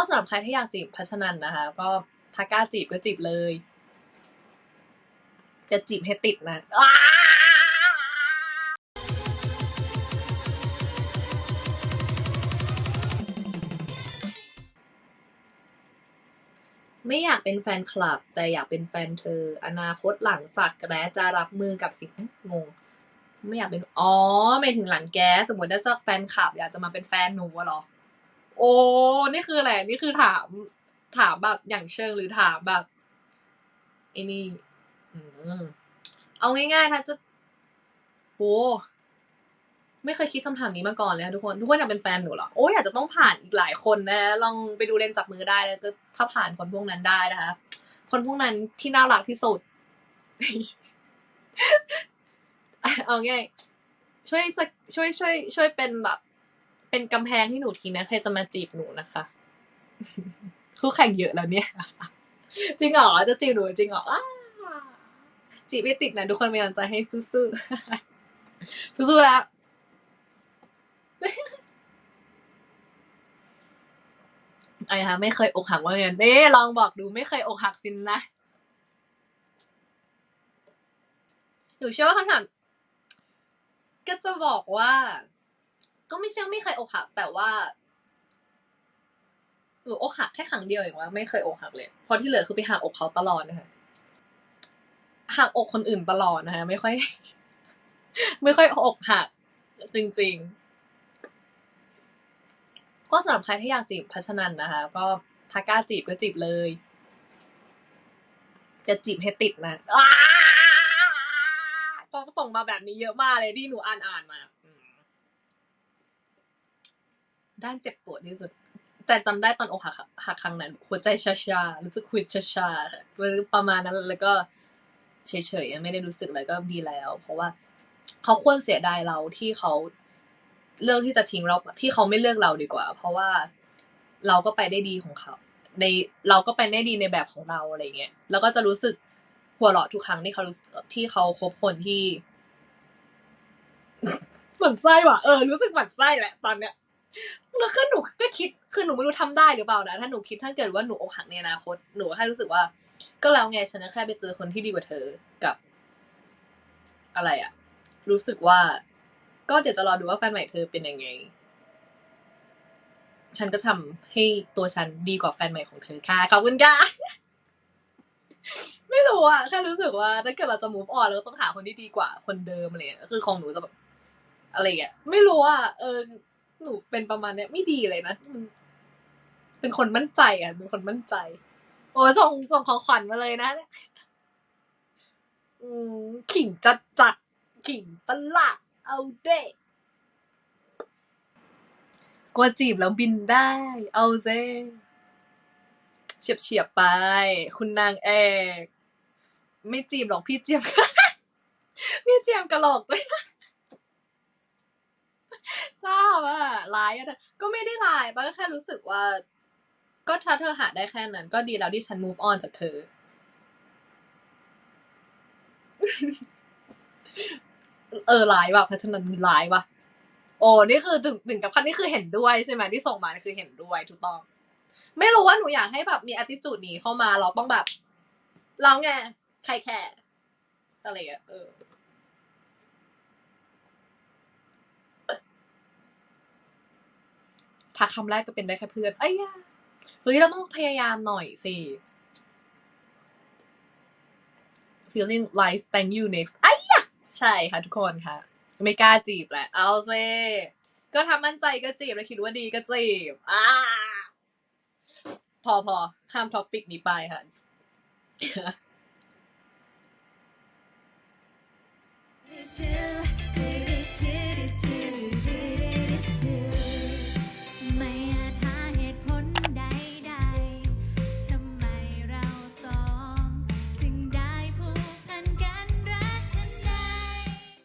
ก็สำหรับใครที่อยากจีบพัชนันนะคะ ก็ถ้ากล้าจีบก็จีบเลย จะจีบให้ติดนะไม่อยากเป็นแฟนคลับ แต่อยากเป็นแฟนเธอ อนาคตหลังจากแกรจะรับมือกับสิ่งงง ไม่อยากเป็น อ๋อไม่ถึงหลังแกสมมติถ้าจะแฟนคลับ อยากจะมาเป็นแฟนหนูอะเหรอ โอ้นี่คืออะไรนี่คือถาม ถามแบบอย่างเชิงหรือถามแบบไอ้นี่เอาง่ายๆถ้าจะโหไม่เคยคิดคำถามนี้มาก่อนเลยค่ะทุกคน ทุกคนอยากเป็นแฟนหนูเหรอ โอ้ยอาจจะต้องผ่านอีกหลายคนนะ ลองไปดูเลนจับมือได้แล้วก็ถ้าผ่านคนพวกนั้นได้นะคะ คนพวกนั้นที่น่ารักที่สุด เอาง่ายช่วยสักช่วยช่วยช่วยเป็นแบบ เป็นกำแพงที่หนูทีนะใครจะมาจีบหนูนะคะคู่แข่งเยอะแล้วเนี่ย จริงเหรอจะจีบหนูจริงเหรอจีบไม่ติดนะทุกคนเป็นกำลังใจให้สู้ๆสู้ๆแล้วไอ้ฮะไม่เคยอกหักว่าไงเน่ลองบอกดูไม่เคยอกหักสินนะหนูเชื่อว่าคำถามก็จะบอกว่า ก็ไม่ใช่ว่าไม่เคยอกหัก แต่ว่าหนูอกหักแค่ครั้งเดียวเองว่าไม่เคยอกหักเลยเพราะที่เหลือคือไปหักอกเขาตลอดนะคะหักอกคนอื่นตลอดนะคะไม่ค่อย ไม่ค่อยอกหัก จริง ๆ ก็สำหรับใครที่อยากจีบพัชนันนะคะ ก็ถ้ากล้าจีบก็จีบเลย จะจีบให้ติดนะอ้าก็ส่งมาแบบนี้เยอะมากเลยที่หนูอ่านอ่านมาอืม ด้านเจ็บปวดที่สุด แต่จำได้ตอนอกหักหักครั้งนั้น หัวใจชาชาๆรู้สึกคุยชาชาๆค่ะประมาณนั้นแล้วก็เฉยๆไม่ได้รู้สึกอะไรก็ดีแล้ว เพราะว่าเขาควรเสียดายเราที่เขาเลือกที่จะทิ้งเราที่เขาไม่เลือกเราดีกว่า เพราะว่าเราก็ไปได้ดีของเขา ในเราก็ไปได้ดีในแบบของเราอะไรเงี้ยแล้วก็จะรู้สึกหัวเราะทุกครั้งที่เขารู้ที่เขาคบคนที่หมั่นไส้ว่ะเออรู้สึกหมั่นไส้แหละตอนเนี้ย แล้วคือหนูก็คิดคือหนูไม่รู้ทำได้หรือเปล่านะถ้าหนูคิดถ้าเกิดว่าหนูอกหักในอนาคตหนูแค่รู้สึกว่า ก็แล้วไงฉันแค่ไปเจอคนที่ดีกว่าเธอกับ อะไรอะรู้สึกว่า ก็เดี๋ยวจะรอดูว่าแฟนใหม่เธอเป็นยังไง ฉันก็ทำให้ตัวฉันดีกว่าแฟนใหม่ของเธอค่ะขอบคุณค่ะไม่รู้อะแค่รู้สึกว่าถ้าเกิดเราจะ move on เราต้องหาคนที่ดีกว่าคนเดิมอะไรเงี้ยคือของหนูจะแบบอะไรเงี้ยไม่รู้อะเออ หนูเป็นประมาณเนี้ยไม่ดีเลยนะมันเป็นคนมั่นใจอะเป็นคนมั่นใจ โอ้ยส่งส่งของขวัญมาเลยนะอืมขิงจัดจัดขิงตลาดเอาเด้กลัวจีบแล้วบินได้ เอาเซ่เฉียบเฉียบๆไป คุณนางเอก ไม่จีบหรอกพี่เจียม พี่เจียมกระหลอกด้วย ชอบอะร้ายอะเธอก็ไม่ได้ร้ายป้าก็แค่รู้สึกว่า ก็ถ้าเธอหาได้แค่นั้น ก็ดีแล้วที่ฉัน move on จากเธอ เออร้ายว่ะเพราะฉะนั้นร้ายว่ะ โอ้นี่คือถึงถึงกับขั้นนี่คือเห็นด้วยใช่ไหมที่ส่งมาคือเห็นด้วยถูกต้อง ไม่รู้ว่าหนูอยากให้แบบมี attitude นี้เข้ามาเราต้องแบบ เราไงใครแคร์อะไรอะเออ ทักคำแรกก็เป็นได้แค่เพื่อนเอ้ยาเฮ้ยเราต้องพยายามหน่อยสิ feeling like thank you next ไอ้ยะใช่ค่ะทุกคนค่ะ ไม่กล้าจีบแหละ เอาเซก็ทำมั่นใจก็จีบแล้วคิดว่าดีก็จีบอ่าพอพอข้ามท็อปิกนี้ไปค่ะ